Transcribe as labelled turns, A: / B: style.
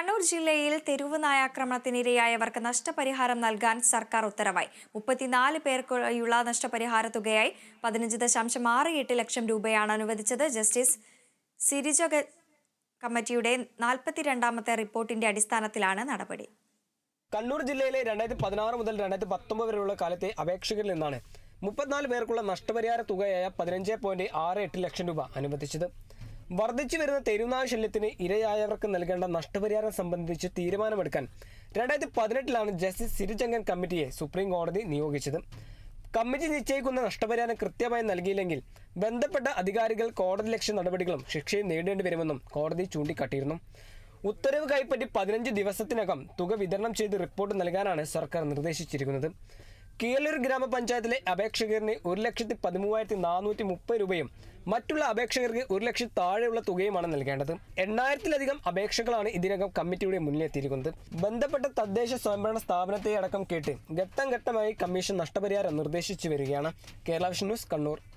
A: കണ്ണൂർ ജില്ലയിൽ തെരുവ് നായാക്രമണത്തിനിരയായവർക്ക് നഷ്ടപരിഹാരം നൽകാൻ സർക്കാർ ഉത്തരവായി മുപ്പത്തിനാല് പേർക്കുള്ള നഷ്ടപരിഹാര തുകയായി പതിനഞ്ച് ദശാംശം ആറ് എട്ട് ലക്ഷം രൂപയാണ് അനുവദിച്ചത് ജസ്റ്റിസ് സിരിജ കമ്മിറ്റിയുടെ നാൽപ്പത്തിരണ്ടാമത്തെ റിപ്പോർട്ടിന്റെ അടിസ്ഥാനത്തിലാണ് നടപടി
B: കണ്ണൂർ ജില്ലയിലെ രണ്ടായിരത്തി പതിനാറ് മുതൽ രണ്ടായിരത്തി പത്തൊമ്പത് വരെയുള്ള കാലത്തെ അപേക്ഷകരിൽ നിന്നാണ് മുപ്പത്തിനാല് പേർക്കുള്ള നഷ്ടപരിഹാര തുകയായ പതിനഞ്ച് പോയിന്റ് ആറ് എട്ട് ലക്ഷം രൂപ അനുവദിച്ചത് വർദ്ധിച്ചു വരുന്ന തെരുനായ ശല്യത്തിന് ഇരയായവർക്ക് നൽകേണ്ട നഷ്ടപരിഹാരം സംബന്ധിച്ച് തീരുമാനമെടുക്കാൻ രണ്ടായിരത്തി പതിനെട്ടിലാണ് ജസ്റ്റിസ് സിരിചങ്കൻ കമ്മിറ്റിയെ സുപ്രീം കോടതി നിയോഗിച്ചത് കമ്മിറ്റി നിശ്ചയിക്കുന്ന നഷ്ടപരിഹാരം കൃത്യമായി നൽകിയില്ലെങ്കിൽ ബന്ധപ്പെട്ട അധികാരികൾ കോടതി ലക്ഷ്യ നടപടികളും ശിക്ഷയും നേടേണ്ടി വരുമെന്നും കോടതി ചൂണ്ടിക്കാട്ടിയിരുന്നു ഉത്തരവ് കൈപ്പറ്റി പതിനഞ്ച് ദിവസത്തിനകം തുക വിതരണം ചെയ്ത് റിപ്പോർട്ട് നൽകാനാണ് സർക്കാർ നിർദ്ദേശിച്ചിരിക്കുന്നത് കീഴല്ലൂർ ഗ്രാമപഞ്ചായത്തിലെ അപേക്ഷകരിന് ഒരു ലക്ഷത്തി പതിമൂവായിരത്തി നാനൂറ്റി മുപ്പത് രൂപയും മറ്റുള്ള അപേക്ഷകർക്ക് ഒരു ലക്ഷം താഴെയുള്ള തുകയുമാണ് നൽകേണ്ടത് എണ്ണായിരത്തിലധികം അപേക്ഷകളാണ് ഇതിനകം കമ്മിറ്റിയുടെ മുന്നിലെത്തിയിരിക്കുന്നത് ബന്ധപ്പെട്ട തദ്ദേശ സ്വയംഭരണ സ്ഥാപനത്തെ അടക്കം കേട്ട് ഘട്ടം ഘട്ടമായി കമ്മീഷൻ നഷ്ടപരിഹാരം നിർദ്ദേശിച്ചു വരികയാണ് കേരള വിഷൻ ന്യൂസ് കണ്ണൂർ